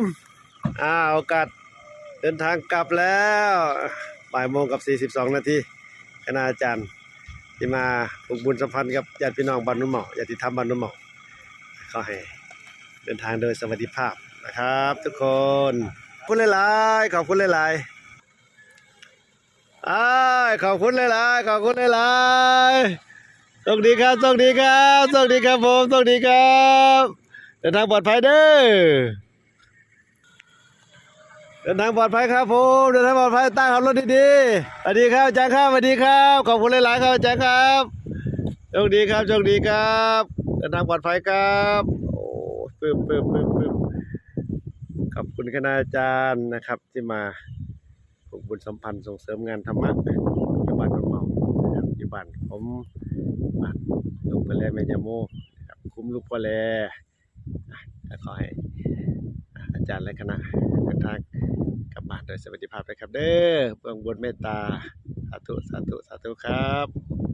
มอ่าโอกาสเดินทางกลับแล้วบ่ายโมงกับ 42 นาทีคณะอาจารย์ที่มาผูกบุญสัมพันธ์กับญาติพี่น้องบ้านนุ่มเหมาญาติธรรมบ้านนุ่มเหมาขอให้เดินทางโดยสวัสดิภาพนะครับ ทุกคนขอบคุณหลายๆขอบคุณหลายๆอ้ายขอบคุณหลายๆขอบคุณหลายๆโชคดีครับโชคดีครับโชคดีครับผมโชคดีครับเดินทางปลอดภัยเด้อ ดินทางปลอดภัยครับผมเดินทางปลอดภัยตั้งขับรถดีๆสวัสดีครับอาจารย์ครับสวัสดีครับขอบคุณหลายๆครับอาจารย์ครับโชคดีครับโชคดีครับเดินทางปลอดภัยครับโอ้ปลื้มปลื้มปลื้มปลื้มขอบคุณคณาจารย์นะครับ ที่มาผูกบุญสัมพันธ์ส่งเสริมงานธรรมะอยู่บ้านนุ่มเมานะครับอยู่บ้านผมบ้านลูกปลาแลแม่ยาโมครับคุ้มลูกปลาแล่ขอให้อาจารย์และคณะเดินทางก บ้านโดยสวัสดิภาพนะครับเด้อเบื้องบนเมตตา สาธุ สาธุ สาธุครับ